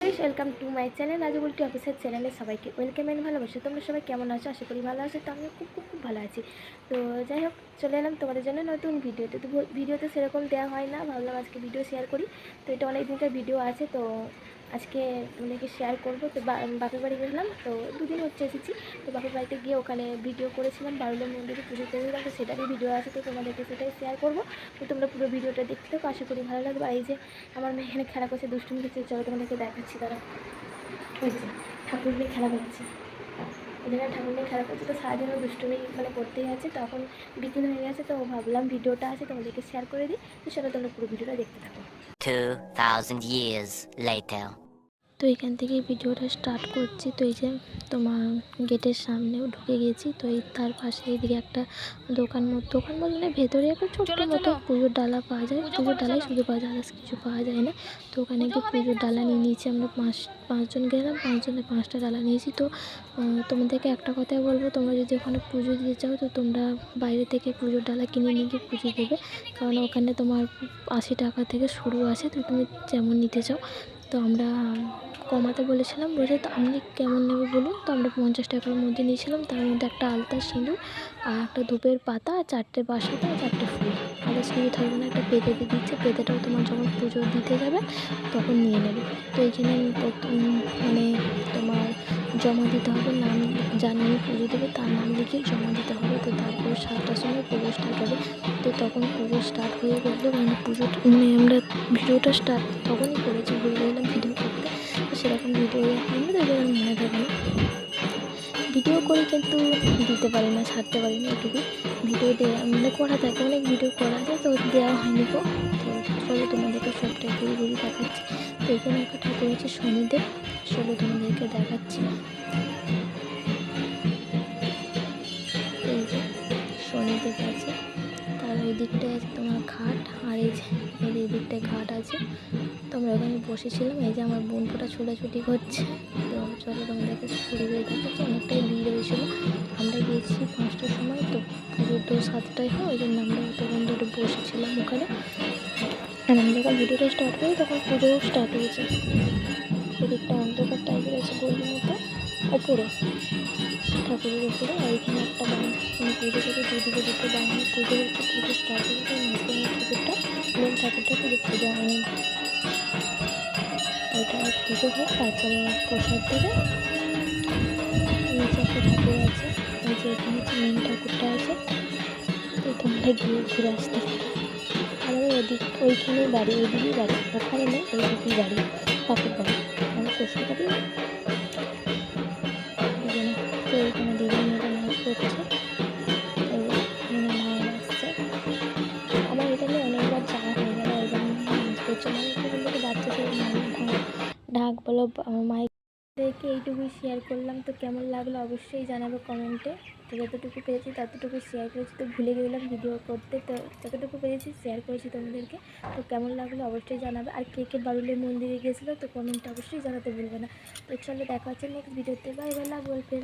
Welcome to my channel রাজবুলটি অফিসের চ্যানেলে সবাইকে ওয়েলকাম এন্ড ভালোবাসো। তোমরা সবাই কেমন আছো? আশা করি ভালো আছো, তো আমি খুব খুব খুব ভালো আছি। তো যাই হোক, চলে এলাম তোমাদের জন্য নতুন ভিডিওতে তো। ভিডিও ভিডিওতে সেরকম দেওয়া হয় না, ভাবলাম আজকে ভিডিও শেয়ার করি। তো এটা অনেক দিনকার ভিডিও আছে, তো আজকে তোমাদেরকে শেয়ার করব তো বাপের বাড়ি গেছিলাম তো দুদিন হচ্ছে এসেছি। তো বাপের বাড়িতে গিয়ে ওখানে ভিডিও করেছিলাম বারুলের মন্দিরে পুজো করেছিলাম তো সেটারই ভিডিও আছে তো তোমাদেরকে সেটাই শেয়ার করব। তো তোমরা পুরো ভিডিওটা দেখতে থাকো আশা করি ভালো লাগবে। আর এই যে আমার মেয়ে এখানে খেলা করছে দুষ্টুমি করছে চলো তোমাদেরকে দেখাচ্ছি তারা হয়েছে ঠাকুর নিয়ে খেলা করছে। এখানে ঠাকুর নিয়ে খেলা করছে তো সারাদিনও দুষ্টুমি মানে করতেই আছে তখন বিকেল হয়ে গেছে তো ভাবলাম ভিডিওটা আছে তোমাদেরকে শেয়ার করে দিই। তো সেটা তোমরা পুরো ভিডিওটা দেখতে থাকো। 2,000 years later. তো এখান থেকেই ভিডিওটা স্টার্ট করছি। তো এই যে তোমার গেটের সামনেও ঢুকে গেছি। তো এই তার পাশে এদিকে একটা দোকান মতো দোকান বললে ভেতরে একটা ছোট্ট মতো পুজোর ডালা পাওয়া যায়। পুজোর ডালাই শুধু পাওয়া যায় আদার্স কিছু পাওয়া যায় না। তো ওখানে গিয়ে পুজোর ডালা নিয়ে নিয়েছি। আমরা পাঁচ পাঁচজন গেলাম পাঁচজনে পাঁচটা ডালা নিয়েছি। তো তোমাদেরকে একটা কথাই বলব তোমরা যদি ওখানে পুজো দিতে চাও তো তোমরা বাইরে থেকে পুজোর ডালা কিনে নিয়ে গিয়ে পুজো দেবে। কারণ ওখানে তোমার আশি টাকা থেকে শুরু আছে। তো তুমি যেমন নিতে চাও তো আমরা কমাতে বলেছিলাম, বলছে তো আপনি কেমন নেবে বলুন? তো আমরা পঞ্চাশ টাকার মধ্যে নিয়েছিলাম, তার মধ্যে একটা আলতা, সিঁদুর আর একটা ধূপের পাতা, চারটে আর চারটে ফুল। আলতা সিঁদুর থাকবে না, একটা দিয়ে দিচ্ছে পেঁপেটাও তোমার যখন পুজো দিতে যাবে তখন নিয়ে নেবে। তো এইখানে মানে তোমার জমা দিতে হবে, নাম যার নামে পুজো দেবে, তার নাম লিখে জমা দিতে হবে। তো তারপর সাতটার সময় পুজো স্টার্ট হবে। তো তখন পুজো স্টার্ট হয়ে গেলো মানে পুজো মানে আমরা ভিডিওটা স্টার্ট তখনই করেছি, ভুলে গেলাম ভিডিও করতে। তো সেরকম ভিডিও না তাই মনে থাকে না ভিডিও করে কিন্তু দিতে পারি না, ছাড়তে পারি না এটুকু ভিডিও দেওয়া মানে করা থাকে, অনেক ভিডিও করা যায় তো দেওয়া হয়নি তো চলো তোমাদেরকে সবটাই ঘুরি ঘুরি দেখাচ্ছি। তো এখানে একটা ঠাকুর আছে শনিদেব, চলো তোমাদেরকে দেখাচ্ছি। শনিদেব আছে। তার ওই দিকটায় আছে তোমার ঘাট আর এই যে, এই দিকটায় ঘাট আছে। তো আমরা ওখানে বসেছিলাম, এই যে আমার বোন ফোটা ছোটাছুটি করছে। তো চলো তোমাদেরকে ঘুরে ঘুরে দেখাচ্ছি অনেকটাই ভিড় হয়েছিল। আমরা গিয়েছি পাঁচটার সময়, তো পুজো তো সাতটায় হয়, ওই জন্য আমরা তখন ধরে বসেছিলাম ওখানে। আর আমি যখন ভিডিওটা স্টার্ট করি, তখন পুজোও স্টার্ট হয়েছে। এদিকটা অন্ধকার টাইপের আছে গলির মতো ওপরে। ঠাকুরের উপরে আর এখানে একটা বান মানে পুজো করে দুদিকে দুটো বাংলা পুজো হচ্ছে পুজো স্টার্ট হয়েছে মাঝখানে ঠাকুরটা মেন ঠাকুরটা পুজো পুজো হয়নি ওইটা পুজো হয় তারপরে প্রসাদ দেবে। নিচে একটা ঠাকুর আছে, এই যে এখানে হচ্ছে মেন ঠাকুরটা আছে। তো তোমরা গিয়ে ঘুরে আসতে পারো। আমাদের ওদিক ওইখানেই বাড়ি ওইদিকেই বাড়ি। ওখানে নেই ওইদিকেই বাড়ি ঠাকুর বাড়ি আমার শ্বশুর বাড়ি। ঢাক বলো মাইকদেরকে এইটুকুই শেয়ার করলাম। তো কেমন লাগল অবশ্যই জানাবে কমেন্টে তো যতটুকু পেয়েছি ততটুকু শেয়ার করেছি। তো ভুলে গেলাম ভিডিও করতে। তো যতটুকু পেয়েছি শেয়ার করেছি তোমাদেরকে। তো কেমন লাগল অবশ্যই জানাবে। আর কে কে বারুলের মন্দিরে গেছিল, তো কমেন্টে অবশ্যই জানাতে ভুলবে না। তো চলো দেখা হচ্ছে নেক্সট ভিডিওতে বাই বাই বলবেন